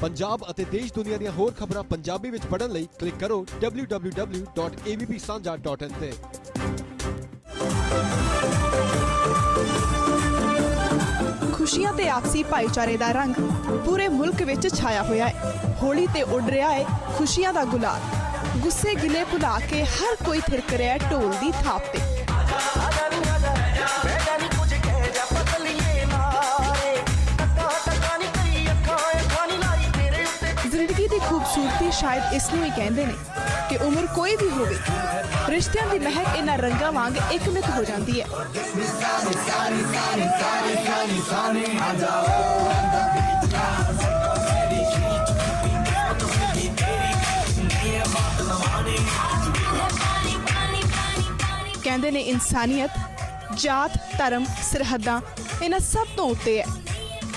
ਪੰਜਾਬ ਅਤੇ ਦੇਸ਼ ਦੁਨੀਆ ਦੀਆਂ ਹੋਰ ਖਬਰਾਂ ਪੰਜਾਬੀ ਵਿੱਚ ਪੜ੍ਹਨ ਲਈ ਕਲਿੱਕ ਕਰੋ www.avpsanja.in ਤੇ। ਖੁਸ਼ੀਆਂ ਤੇ ਆਪਸੀ ਭਾਈਚਾਰੇ ਦਾ ਰੰਗ ਪੂਰੇ ਮੁਲਕ ਵਿੱਚ ਛਾਇਆ ਹੋਇਆ ਹੈ। ਹੋਲੀ ਤੇ ਉੱਡ ਰਿਹਾ ਹੈ ਖੁਸ਼ੀਆਂ ਦਾ ਗੁਲਾਲ। ਗੁੱਸੇ ਗਿਲੇ ਭੁਲਾ ਕੇ ਹਰ ਕੋਈ ਥਿਰਕ ਰਿਹਾ ਢੋਲ ਦੀ ਥਾਪ ਤੇ। ਖੂਬਸੂਰਤੀ ਸ਼ਾਇਦ ਇਸ ਨੂੰ ਹੀ ਕਹਿੰਦੇ ਨੇ ਕਿ ਉਮਰ ਕੋਈ ਵੀ ਹੋਵੇ, ਰਿਸ਼ਤਿਆਂ ਦੀ ਮਹਿਕ ਇਹਨਾਂ ਰੰਗਾਂ ਵਾਂਗ ਇੱਕਮਿਕ ਹੋ ਜਾਂਦੀ ਹੈ। ਕਹਿੰਦੇ ਨੇ ਇਨਸਾਨੀਅਤ, ਜਾਤ, ਧਰਮ, ਸਰਹੱਦਾਂ ਇਹਨਾਂ ਸਭ ਤੋਂ ਉੱਤੇ ਹੈ।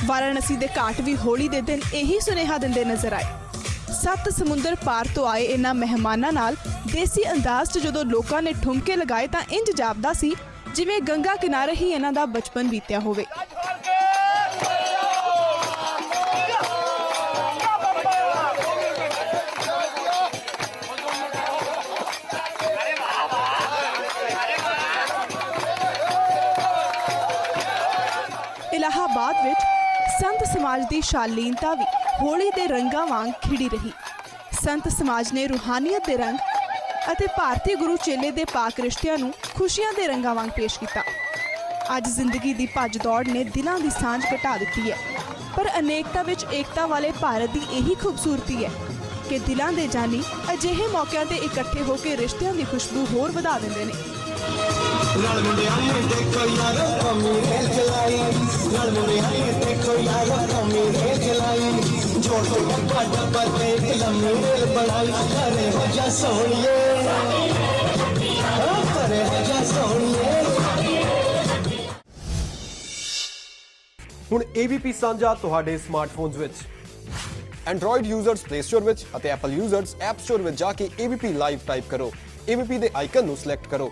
ਵਾਰਾਣਸੀ ਦੇ ਘਾਟ ਵੀ ਹੋਲੀ ਦੇ ਦਿਨ ਇਹੀ ਸੁਨੇਹਾ ਦਿੰਦੇ ਨਜ਼ਰ ਆਏ। ਸੱਤ ਸਮੁੰਦਰ ਪਾਰ ਤੋਂ ਆਏ ਇਹਨਾਂ ਮਹਿਮਾਨਾਂ ਨਾਲ ਦੇਸੀ ਅੰਦਾਜ਼ 'ਚ ਜਦੋਂ ਲੋਕਾਂ ਨੇ ਠੁਮਕੇ ਲਗਾਏ ਤਾਂ ਇੰਜ ਜਾਪਦਾ ਸੀ ਜਿਵੇਂ ਗੰਗਾ ਕਿਨਾਰੇ ਹੀ ਇਹਨਾਂ ਦਾ ਬਚਪਨ ਬੀਤਿਆ ਹੋਵੇ। ਇਲਾਹਾਬਾਦ ਵਿੱਚ ਸੰਤ ਸਮਾਜ ਦੀ ਸ਼ਾਲੀਨਤਾ ਵੀ ਹੋਲੀ ਦੇ ਰੰਗਾਂ ਵਾਂਗ ਖਿੜੀ ਰਹੀ। ਸੰਤ ਸਮਾਜ ਨੇ ਰੂਹਾਨੀਅਤ ਦੇ ਰੰਗ ਅਤੇ ਭਾਰਤੀ ਗੁਰੂ ਚੇਲੇ ਦੇ ਪਾਕ ਰਿਸ਼ਤਿਆਂ ਨੂੰ ਖੁਸ਼ੀਆਂ ਦੇ ਰੰਗਾਂ ਵਾਂਗ ਪੇਸ਼ ਕੀਤਾ। ਅੱਜ ਜ਼ਿੰਦਗੀ ਦੀ ਭੱਜ ਦੌੜ ਨੇ ਦਿਲਾਂ ਦੀ ਸਾਂਝ ਘਟਾ ਦਿੱਤੀ ਹੈ। ਪਰ ਅਨੇਕਤਾ ਵਿੱਚ ਏਕਤਾ ਵਾਲੇ ਭਾਰਤ ਦੀ ਇਹੀ ਖੂਬਸੂਰਤੀ ਹੈ ਕਿ ਦਿਲਾਂ ਦੇ ਜਾਨੀ ਅਜਿਹੇ ਮੌਕਿਆਂ ਤੇ ਇਕੱਠੇ ਹੋ ਕੇ ਰਿਸ਼ਤਿਆਂ ਦੀ ਖੁਸ਼ਬੂ ਹੋਰ ਵਧਾ ਦਿੰਦੇ ਨੇ। ਲੜ ਮੁੰਡਿਆਂ ਨੇ ਦੇਖੋ ਯਾਰੋ ਕਮੀ ਰੇਲ ਚਲਾਈ। ਲੜ ਮੁੰਡਿਆਂ ਨੇ ਦੇਖੋ ਯਾਰੋ ਕਮੀ ਰੇਲ ਚਲਾਈ। ਜੋੜ ਕੇ ਡੱਬਾ ਡੱਬਾ ਤੇ ਇੱਕ ਲੰਮੀ ਰੇਲ ਬਣਾਈ। ਕਰੇ ਹੋ ਜਾ ਸੋਹਣੀਏ। ਹਾਂ ਕਰੇ ਹੋ ਜਾ ਸੋਹਣੀਏ। ਹੁਣ AVP ਸਾਂਝਾ ਤੁਹਾਡੇ ਸਮਾਰਟਫੋਨਸ ਵਿੱਚ। Android ਯੂਜ਼ਰਸ Play Store ਵਿੱਚ ਅਤੇ Apple ਯੂਜ਼ਰਸ App Store ਵਿੱਚ ਜਾ ਕੇ AVP ਲਾਈਵ ਟਾਈਪ ਕਰੋ। AVP ਦੇ ਆਈਕਨ ਨੂੰ ਸਿਲੈਕਟ ਕਰੋ।